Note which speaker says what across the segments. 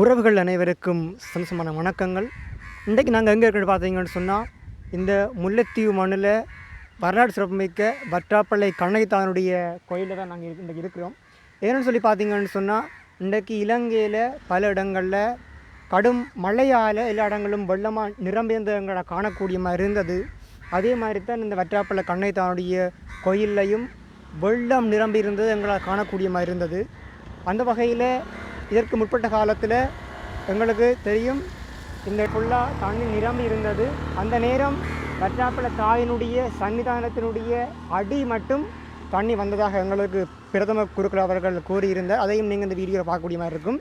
Speaker 1: உறவுகள் அனைவருக்கும் சந்தோஷமான வணக்கங்கள். இன்றைக்கு நாங்கள் எங்கே இருக்கிறது பார்த்தீங்கன்னு சொன்னால் இந்த முல்லைத்தீவு மண்ணில் வரலாற்று சிறப்புமிக்க வற்றாப்பள்ளை கண்ணகித்தானுடைய கோயிலில் தான் நாங்கள் இன்றைக்கு இருக்கிறோம். ஏன்னு சொல்லி பார்த்தீங்கன்னு சொன்னால் இன்றைக்கு இலங்கையில் பல இடங்களில் கடும் மழையால் எல்லா இடங்களும் வெள்ளமாக நிரம்பியிருந்தவங்களை காணக்கூடிய மாதிரி இருந்தது. அதே மாதிரி தான் இந்த வற்றாப்பள்ளை கண்ணகித்தானுடைய கோயில்லையும் வெள்ளம் நிரம்பி இருந்தது எங்களால் காணக்கூடிய மாதிரி இருந்தது. அந்த வகையில் இதற்கு முற்பட்ட காலத்தில் எங்களுக்கு தெரியும் இந்த ஃபுல்லாக தண்ணி நிரம்பி இருந்தது. அந்த நேரம் வற்றாப்பள தாயினுடைய சன்னிதானத்தினுடைய அடி மட்டும் தண்ணி வந்ததாக எங்களுக்கு பிரதம குருக்கள் அவர்கள் கூறியிருந்தார் அதையும் நீங்கள் இந்த வீடியோவில் பார்க்கக்கூடிய மாதிரி இருக்கும்.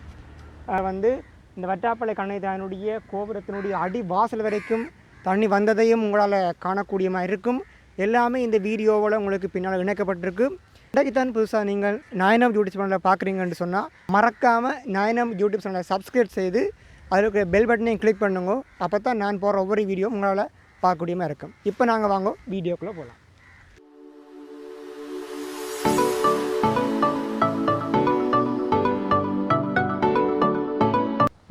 Speaker 1: வந்து இந்த வட்டாப்பளை கண்ணை தாயினுடைய கோபுரத்தினுடைய அடி வாசல் வரைக்கும் தண்ணி வந்ததையும் உங்களால் காணக்கூடிய மாதிரி இருக்கும். எல்லாமே இந்த வீடியோவில் உங்களுக்கு பின்னால் இணைக்கப்பட்டிருக்கு. இன்றைக்கு புதுசாக நீங்கள் நயனம் யூடியூப் சேனலை பார்க்குறீங்கன்னு சொன்னால் மறக்காமல் நாயனம் யூடியூப் சேனலை சப்ஸ்கிரைப் செய்து அதில் இருக்கிற பெல் பட்டனையும் கிளிக் பண்ணுங்க. அப்போ தான் நான் போகிற ஒவ்வொரு வீடியோ உங்களால் பார்க்க மாதிரி இருக்கும். இப்போ நாங்கள் வாங்க வீடியோக்குள்ளே போகலாம்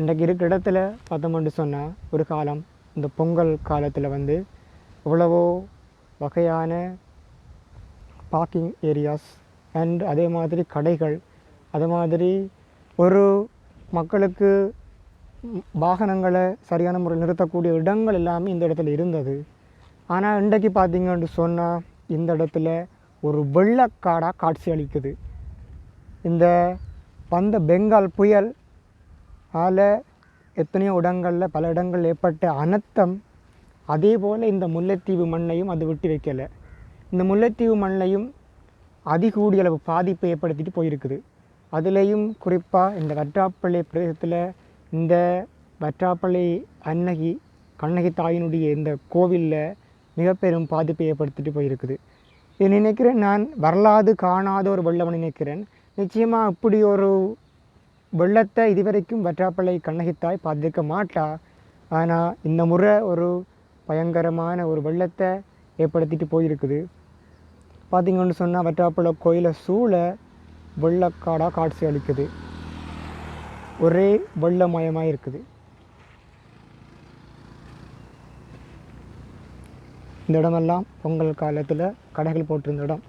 Speaker 1: இன்றைக்கு இருக்கிற இடத்துல பார்த்தோம்னு சொன்னால் ஒரு காலம் இந்த பொங்கல் காலத்தில் வந்து எவ்வளவோ வகையான பார்க்கிங் ஏரியாஸ் அண்ட் அதே மாதிரி கடைகள் அது மாதிரி ஒரு மக்களுக்கு வாகனங்களை சரியான முறையில் நிறுத்தக்கூடிய இடங்கள் எல்லாமே இந்த இடத்துல இருந்தது. ஆனால் இன்றைக்கு பார்த்தீங்கன்னு சொன்னால் இந்த இடத்துல ஒரு வெள்ளக்காடாக காட்சி அளிக்குது. இந்த வந்த பெங்கால் புயல் ஆல எத்தனையோ இடங்களில் பல இடங்கள் ஏற்பட்ட அனர்த்தம் அதே போல் இந்த முல்லைத்தீவு மண்ணையும் அது விட்டு வைக்கலை. இந்த முல்லைத்தீவு மண்ணையும் அதிகூடிய அளவு பாதிப்பை ஏற்படுத்திட்டு போயிருக்குது. அதுலேயும் குறிப்பாக இந்த வற்றாப்பள்ளி பிரதேசத்தில் இந்த வற்றாப்பள்ளி அன்னகி கண்ணகி தாயினுடைய இந்த கோவிலில் மிக பெரும் பாதிப்பை ஏற்படுத்திட்டு போயிருக்குது. இது நினைக்கிறேன் நான் வரலாறு காணாத ஒரு வெள்ளம் நினைக்கிறேன். நிச்சயமாக இப்படி ஒரு வெள்ளத்தை இதுவரைக்கும் வற்றாப்பள்ளை கண்ணகித்தாய் பார்த்துருக்க மாட்டா. ஆனால் இந்த முறை ஒரு பயங்கரமான ஒரு வெள்ளத்தை ஏற்படுத்திட்டு போயிருக்குது. பார்த்திங்கன்னு சொன்னால் வற்றாப்புல கோயிலை சூழ வெள்ளக்காடாக காட்சி அளிக்குது. ஒரே வெள்ளமயமாக இருக்குது. இந்த இடமெல்லாம் பொங்கல் காலத்தில் கடைகள் போட்டிருந்த இடம்.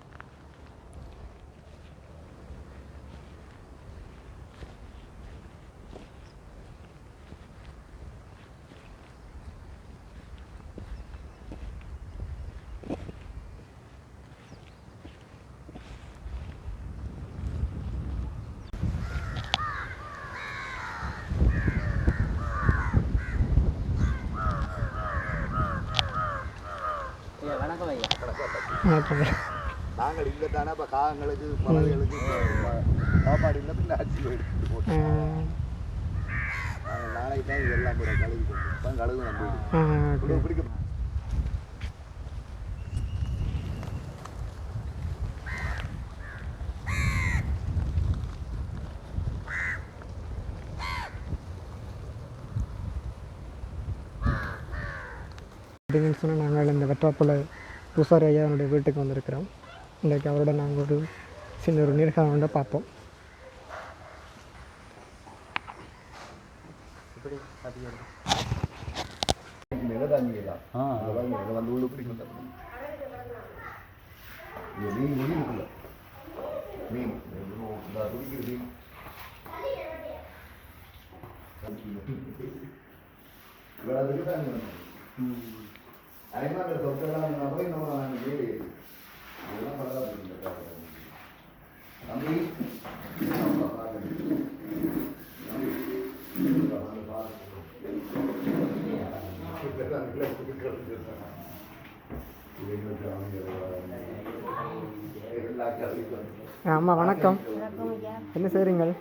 Speaker 2: பறவைகளுக்கு சாப்பாடு இல்லை பின்ன அரிசி எடுத்துட்டு போட்டோம்
Speaker 1: ஆஹ்
Speaker 2: நாங்கள் நாளைக்கு தான் இதெல்லாம் போய் கழுவி நம்ம பிடிக்கும்
Speaker 1: அப்படின்னு சொன்னால் நாங்கள் இந்த வெட்டாப்புல பூசாரி ஐயாவுடைய வீட்டுக்கு வந்திருக்கிறோம். இன்றைக்கு அவரோட நாங்கள் ஒரு சின்ன ஒரு நேர்காணல் வந்து பார்ப்போம்.
Speaker 2: நில தாங்கிடலாம் வந்து உள்ள மீன் மீன் மீன் இந்த தான் அதே மாதிரி சொத்தெல்லாம் போய் நம்ம அதெல்லாம் பரவாயில்ல தமிழ்
Speaker 1: ஆமாம் வணக்கம். என்ன செய்கிறீங்கள்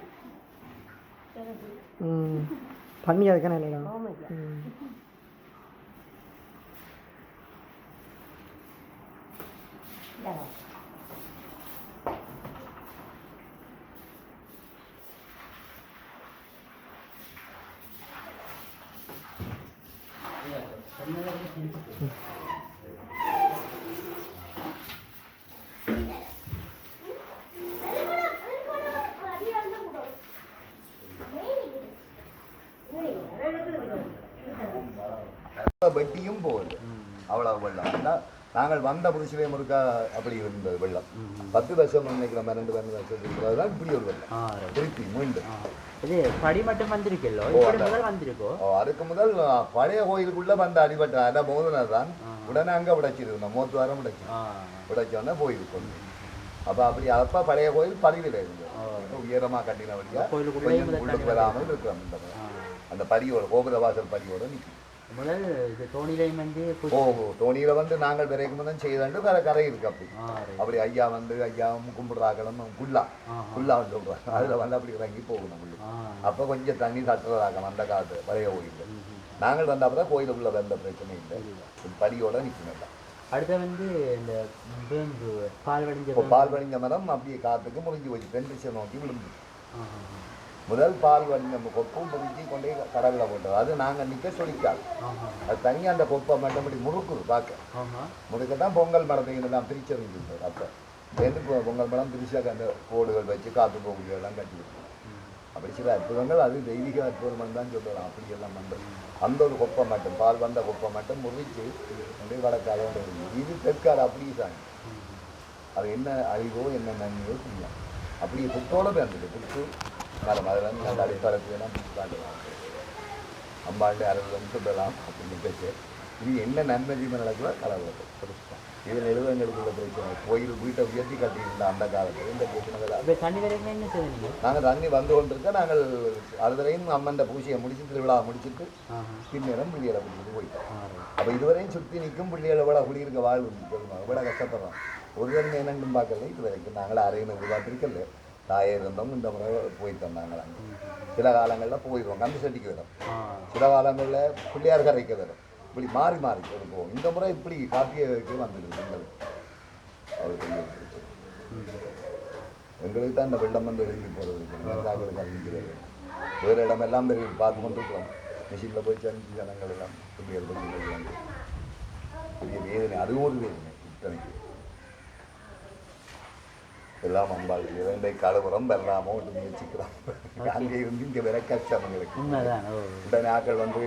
Speaker 1: பண்ணி அதுக்கான இல்லைடா? ம்.
Speaker 2: வட்டியும் போகுது. அவ்வளவு வெள்ளம் நாங்கள் வந்த புதுசிலே முறுக்கா அப்படி இருந்தது வெள்ளம். பத்து வருஷம் நினைக்கிறோம் ரெண்டு பன்னெண்டு வருஷத்துக்கு தான் இப்படி ஒரு வெள்ளம். திருப்பி மீண்டும்.
Speaker 3: இது படி மட்டும். முதல் வந்திருக்கோ?
Speaker 2: ஓ, அதுக்கு முதல் பழைய கோயிலுக்குள்ள வந்து அடிபட்ட அட மோதினது தான். உடனே அங்க விடைச்சிருந்தோம் மூத்து வாரம் விடைச்சு
Speaker 3: ஆ.
Speaker 2: விடைச்சோடனே போயிருக்கோம். அப்ப அப்படி அப்ப பழைய கோயில் படிவில் இருந்தது. இப்ப உயரமா கட்டின வழியா
Speaker 3: கோயிலுக்குள்ளேயே
Speaker 2: கொஞ்சம்
Speaker 3: முதல்
Speaker 2: உள்ளுக்கு வராமல் இருக்கிறோம். அந்த படியோட கோபுர வாசல் படியோட நிற்கும்
Speaker 3: முதல் இது தோணிலையும் வந்து
Speaker 2: ஓ தோணியில வந்து நாங்கள் விரைக்கும் தான் செய்தாண்டு கரை கரை இருக்கு அப்படி. அப்படி ஐயா வந்து ஐயாவும் கும்பிடுறாக்களும் குல்லா. குல்லான்னு சொல்றாங்க அதுல வந்து அப்படி இறங்கி போகணும் அப்ப கொஞ்சம் தண்ணி தட்டுறதாக்கம் அந்த காலத்து பழைய கோயில் நாங்கள் வந்தப்பதான் கோயிலுக்குள்ள வந்த பிரச்சனை இல்லை. படியோட நிற்கணும்
Speaker 3: அடுத்து வந்து இந்த பால் வடிஞ்ச.
Speaker 2: பால் வடிஞ்ச மரம் அப்படியே காத்துக்கு முறிஞ்சு போச்சு. திசை நோக்கி விழுந்து. முதல் பால் வடிஞ்ச கொப்பும் முறிஞ்சி கொண்டே கடலில் போட்டது. அது நாங்கள் நிற்க சொல்லிக்காது. அது தனியாக அந்த கொப்பை மட்டும்படி முறுக்குது பார்க்க. முறுக்க தான் பொங்கல் மரத்தைங்க எல்லாம் பிரிச்சிருந்துச்சு அப்போ சேர்ந்து பொங்கல் மரம் பிரிச்சாக்க அந்த கோடுகள் வச்சு காத்து போகுது எல்லாம் கட்டி அப்படி சில அற்புதங்கள் அது தெய்வீக அற்புதம் தான் சொல்லலாம் அப்படி எல்லாம் பண்ணுறது அந்த ஒரு கொப்பை மட்டும் பால் வந்த கொப்பை மட்டும் முறிச்சு அப்படியே வடக்கால. இது தெற்காடு அப்படியே சாமி. அது என்ன அழிவோ என்ன நன்மையோ செய்யலாம் அப்படியே புத்தோட இருந்தது புத்து மரம் அதில் எல்லாம் புத்து காட்டுவாங்க அம்பாண்டு அறுபது வந்து சொல்லலாம் அப்படின்னு பேச்சு. இது என்ன நன்மை தீமை நடக்குதோ கலவை இதில் எழுதுங்களுக்குள்ள பிரச்சனை. கோயில் வீட்டை உயர்த்தி கட்டியிருந்த அந்த காலத்தில் இந்த பிரச்சனை நாங்கள் தண்ணி வந்து கொண்டிருக்க நாங்கள் அதுவரையும் அம்மன் பூஜையை முடிச்சு திருவிழா முடிச்சுட்டு. பின்னரும் பிள்ளைகளை பிடிச்சிட்டு போயிட்டோம். அப்போ இதுவரையும் சுற்றி நிற்கும் பிள்ளைகளை விட குடியிருக்க வாழ்வு விட கஷ்டப்படுறோம் ஒரு தடவை என்னென்னு பார்க்கல. இது வரைக்கும் நாங்கள் அரையின எதிர்பார்த்திருக்கல தாயே இருந்தோம் இந்த முறை போயிட்டோம் நாங்கள் அங்கே. சில காலங்களில் போயிடுவோம் கம்பி சட்டிக்கு வரும். சில காலங்களில் பிள்ளையார் கரைக்கு வரும் இப்படி மாறி மாறி கொண்டு போவோம் இந்த முறை இப்படி காப்பியக்கு வந்துடுது எங்களுக்கு அது பிரச்சனை. எங்களுக்கு தான் இந்த வெள்ளம் வந்து எழுதி போகிறது அறிவிக்கிறது வேறு இடமெல்லாம் போய் பார்த்து கொண்டு இருக்கிறோம் மிஷினில் போய் சந்திச்சு ஜனங்கள் எல்லாம் பிள்ளைகள் பிள்ளைகள் பெரிய வேதனை. அதுவும் ஒரு வேதனை இத்தனைக்கு எல்லாம் அம்பாள் இரண்டை கலவரம் வெல்லாமோ ஒன்று முயற்சிக்கிறோம் அங்கே இருந்து இங்கே வர கஷ்டம் எங்களுக்கு உடனே ஆக்கள் வந்து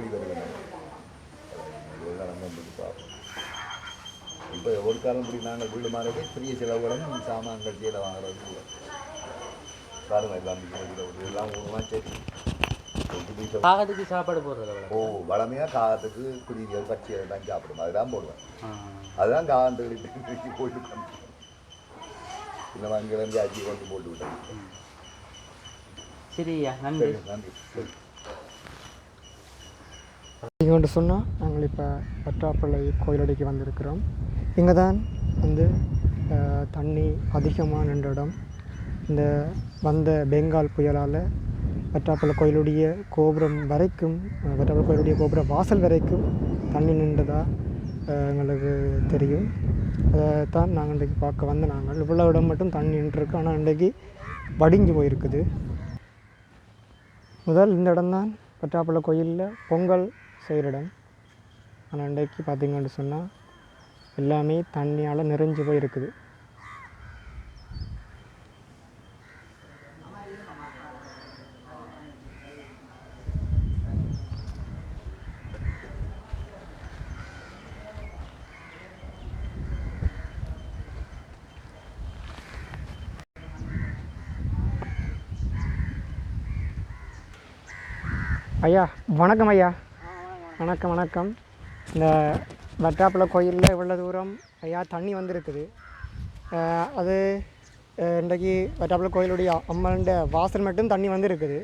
Speaker 2: வந்து பார்ப்போம். இப்போ ஒரு காலம் இப்படி நாங்கள் வீடு மாறவே பெரிய செலவுகளும் சாமான்கள் கீழே வாங்குறது கூட பாருங்க எல்லாம் எல்லாம் ஊருமா சரி.
Speaker 3: காகத்துக்கு சாப்பாடு போடுறது
Speaker 2: ஓ வளமையாக காகத்துக்கு குருவியல் பச்சையல் தான் சாப்பிடும் அதுதான் போடுவேன். அதுதான் காகத்துக்கு கொண்டு இந்த வாங்கிலேருந்து அஜி கொண்டு போட்டு விட்டேன்
Speaker 3: சரியா நன்றி
Speaker 2: நன்றி
Speaker 1: இங்கே வந்து சொன்னால் நாங்கள் இப்போ பற்றாப்பள்ளி கோயிலடிக்கு வந்திருக்கிறோம் இங்கே தான் வந்து தண்ணி அதிகமாக நின்ற இடம் இந்த வந்த பெங்கால் புயலால் பற்றாப்பள்ளி கோயிலுடைய கோபுரம் வரைக்கும் பற்றாப்பள்ளி கோயிலுடைய கோபுர வாசல் வரைக்கும் தண்ணி நின்றதா அஹ், எங்களுக்கு தெரியும் தான் நாங்கள் இன்றைக்கு பார்க்க வந்த நாங்கள். இவ்வளோ இடம் மட்டும் தண்ணி நின்றுருக்கு. ஆனால் இன்றைக்கு வடிஞ்சு போயிருக்குது. முதல் இந்த இடம்தான் பற்றாப்பள்ளி கோயிலில் பொங்கல் செய்கிற இடம். ஆனால் இன்றைக்கு பார்த்திங்கன்னு சொன்னால் எல்லாமே தண்ணியால் நிறைஞ்சு போயிருக்குது. ஐயா வணக்கம் ஐயா. வணக்கம் வணக்கம். இந்த வட்டாப்புல கோயிலில் இவ்வளோ தூரம் ஐயா தண்ணி வந்திருக்குது. அது இன்றைக்கு வட்டாப்புல கோயிலுடைய அம்மன்ட வாசல் மட்டும் தண்ணி வந்திருக்குது.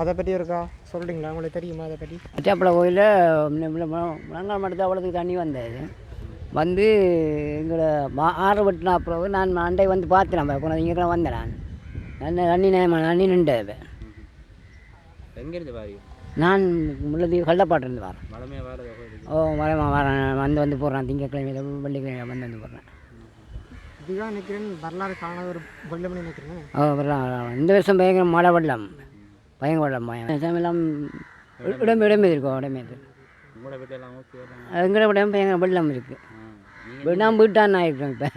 Speaker 1: அதை பற்றி இருக்கா சொல்கிறீங்களா உங்களுக்கு தெரியுமா அதை பற்றி
Speaker 4: அச்சாப்பள கோயிலில் முழங்கால் மட்டத்தை அவ்வளோத்துக்கு தண்ணி வந்தது. வந்து எங்களை மா ஆறு வெட்டினா அப்புறம் நான் அண்டை வந்து பார்த்தேன் போன இங்கே வந்தேன் நான். நான் தண்ணி நேமா தண்ணி நின்றேன்
Speaker 3: எங்க இருந்து பாரு
Speaker 4: நான் முள்ளதி கள்ளப்பாட்டிருந்து வரேன்.
Speaker 3: மலமே
Speaker 4: ஓ வரேன் வரேன் வந்து வந்து போடுறேன் திங்கக்கிழமையில வெள்ளிக்கிழமை வந்து வந்து போடுறேன்.
Speaker 1: இதுதான் நினைக்கிறேன் வரலாறு காணாத ஒரு நினைக்கிறேன்.
Speaker 4: ஓ வரலாம் இந்த வருஷம் பயங்கர மழை வெள்ளம். பயங்கர வெள்ளம் பயம் எல்லாம் இடமே இடமே இருக்கும் இடமே இது
Speaker 3: உங்களோட வீட்டு எல்லாம் ஓகே எல்லாம்
Speaker 4: எங்களை விட பயங்கர வெள்ளம் இருக்குது
Speaker 3: ஆ.
Speaker 4: வீ- நான் வீட்டான் ஆயிருக்கேன் இப்போ.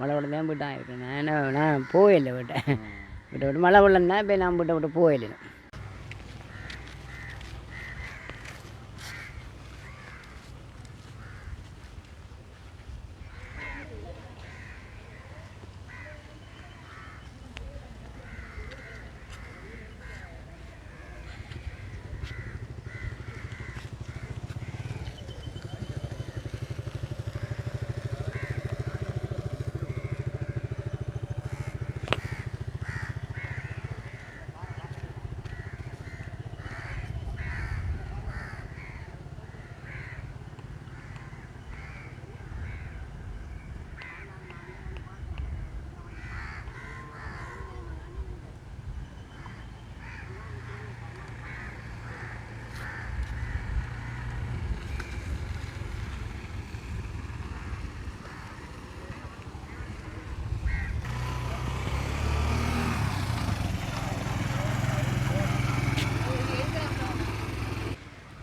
Speaker 4: மழை வெள்ளம் தான் வீட்டான் ஆயிருக்கேன் நான் என்ன நான் போயில்லை வீட்டை. விட்டு விட்டு மழை வெள்ளம் தான் இப்போ நான் வீட்டை விட்டு போயில்லை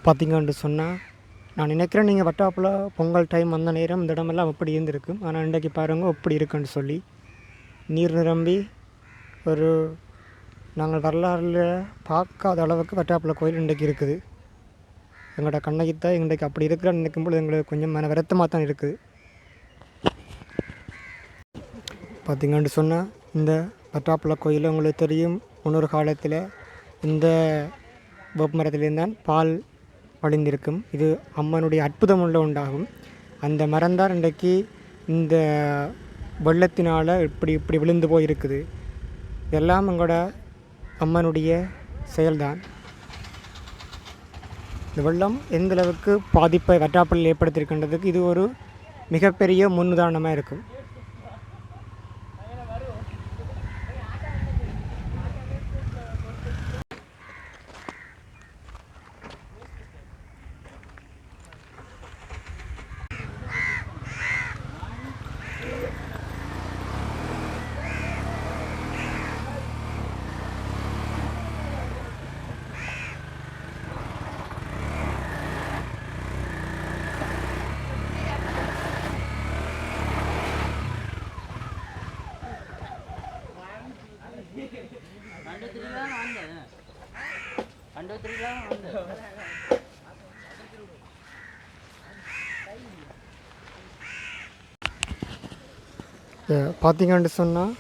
Speaker 1: பார்த்தீங்கன்னு சொன்னால் நான் நினைக்கிறேன் நீங்கள் வட்டாப்பில் பொங்கல் டைம் அந்த நேரம் இந்த இடமெல்லாம் அப்படி இருந்திருக்கும். ஆனால் இன்றைக்கு பாருங்கள் அப்படி இருக்குன்னு சொல்லி நீர் நிரம்பி ஒரு நாங்கள் வரலாறுல பார்க்காத அளவுக்கு வட்டாப்பில் கோயில் இன்றைக்கு இருக்குது. எங்களோட கண்ணகித்தான் இன்றைக்கு அப்படி இருக்கிறான்னு நினைக்கும் பொழுது எங்களுக்கு கொஞ்சம் மன வருத்தமாக தான் இருக்குது. பார்த்தீங்கன்னு சொன்னால் இந்த வட்டாப்பில் கோயில் உங்களுக்கு தெரியும். முன்னொரு காலத்தில் இந்த வேப்பமரத்திலிருந்து தான் பால் வழிந்திருக்கும் இது அம்மனுடைய அற்புதம் உள்ள உண்டாகும் அந்த மரந்தார் இன்றைக்கு இந்த வெள்ளத்தினால் இப்படி இப்படி விழுந்து போயிருக்குது. இதெல்லாம் எங்களோட அம்மனுடைய செயல்தான். இந்த வெள்ளம் எந்தளவுக்கு பாதிப்பை வற்றாப்பில் ஏற்படுத்தியிருக்கின்றதுக்கு இது ஒரு மிகப்பெரிய முன்னுதாரணமாக இருக்கும். பார்த்தீங்கன்னு சொன்னால்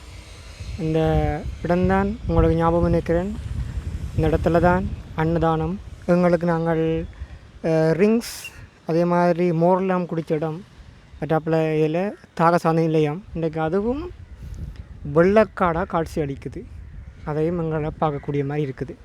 Speaker 1: இந்த இடம்தான் உங்களுக்கு ஞாபகம் நிற்கிறேன் இந்த இடத்துல தான் அன்னதானம். எங்களுக்கு நாங்கள் ரிங்ஸ் அதே மாதிரி மோர்லாம் குடித்த இடம். பட்டாப்பில் இதில் தாகசாந்த நிலையம் இன்றைக்கு அதுவும் வெள்ளக்காடாக காட்சி அளிக்குது. அதையும் எங்களை பார்க்கக்கூடிய மாதிரி இருக்குது.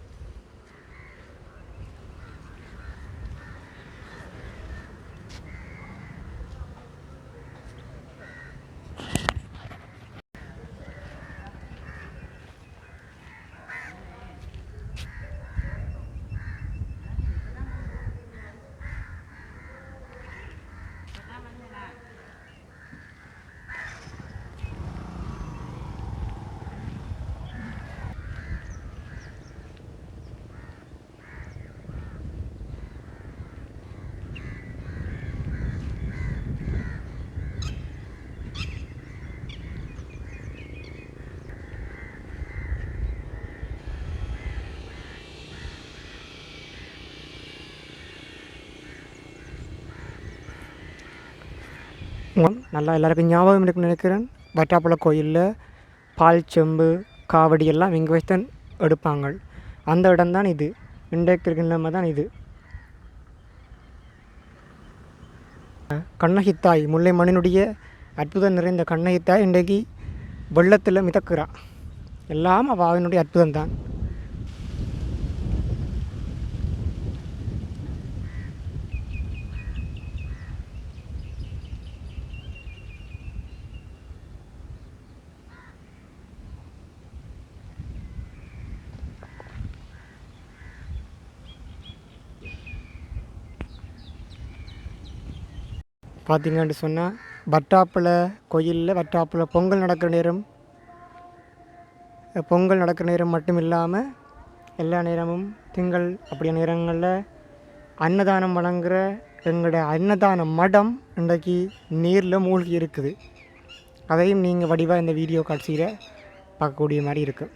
Speaker 1: நல்லா எல்லாருக்கும் ஞாபகம் இருக்குன்னு நினைக்கிறேன். வட்டாப்புல கோயிலில் பால் செம்பு காவடி எல்லாம் இங்கே வச்சு தான் எடுப்பாங்க அந்த இடம்தான் இது. இன்றைக்கு இருக்கிற நிலைமை தான் இது. கண்ணகித்தாய் முல்லை மண்ணினுடைய அற்புதம் நிறைந்த கண்ணகித்தாய் இன்றைக்கு வெள்ளத்தில் மிதக்கிறா. எல்லாம் அவனுடைய அற்புதம் தான் பார்த்தீங்கன்னு சொன்னால் வட்டாப்பில் கோயிலில் வட்டாப்பில் பொங்கல் நடக்கிற நேரம் பொங்கல் நடக்கிற நேரம் மட்டும் இல்லாமல் எல்லா நேரமும் திங்கள் அப்படியான நேரங்களில் அன்னதானம் வழங்குகிற எங்களுடைய அன்னதான மடம் இன்றைக்கு நீரில் மூழ்கி இருக்குது. அதையும் நீங்கள் வடிவாக இந்த வீடியோ காட்சியில் பார்க்கக்கூடிய மாதிரி இருக்குது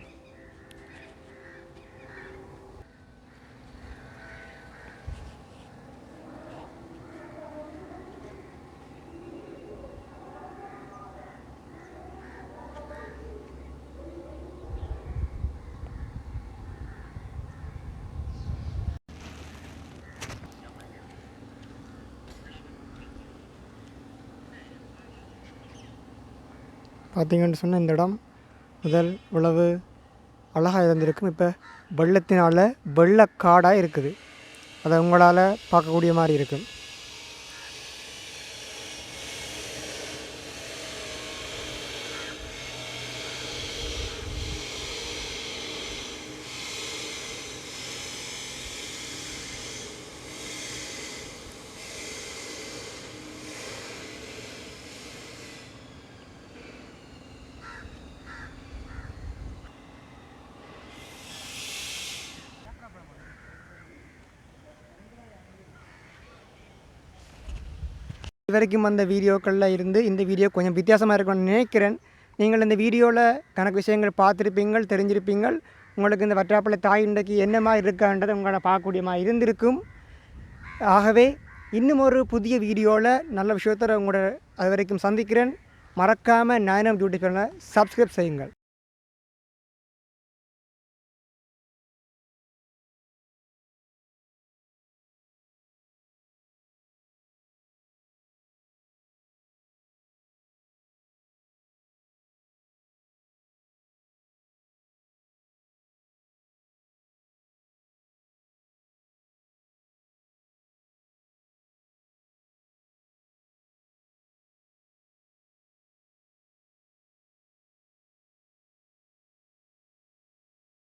Speaker 1: பார்த்தீங்கன்னு சொன்னால் இந்த இடம் முதல் உழவு அழகாக இருந்திருக்கும். இப்போ வெள்ளத்தினால் வெள்ளக்காடாக இருக்குது. அதை உங்களால் பார்க்கக்கூடிய மாதிரி இருக்கும் வரைக்கும் வந்த வீடியோக்களில் இருந்து இந்த வீடியோ கொஞ்சம் வித்தியாசமாக இருக்கும்னு நினைக்கிறேன். நீங்கள் இந்த வீடியோவில் கணக்கு விஷயங்கள் பார்த்துருப்பீங்கள் தெரிஞ்சிருப்பீங்கள். உங்களுக்கு இந்த வற்றாப்பிள்ளை தாய் இன்றைக்கு என்ன மாதிரி இருக்கான்றது உங்களை பார்க்கக்கூடிய மாதிரி இருந்திருக்கும். ஆகவே இன்னும் ஒரு புதிய வீடியோவில் நல்ல விஷயத்தோட உங்களோட அது வரைக்கும் சந்திக்கிறேன். மறக்காமல் நயனம் யூடியூப் சேனலை சப்ஸ்கிரைப் செய்யுங்கள்.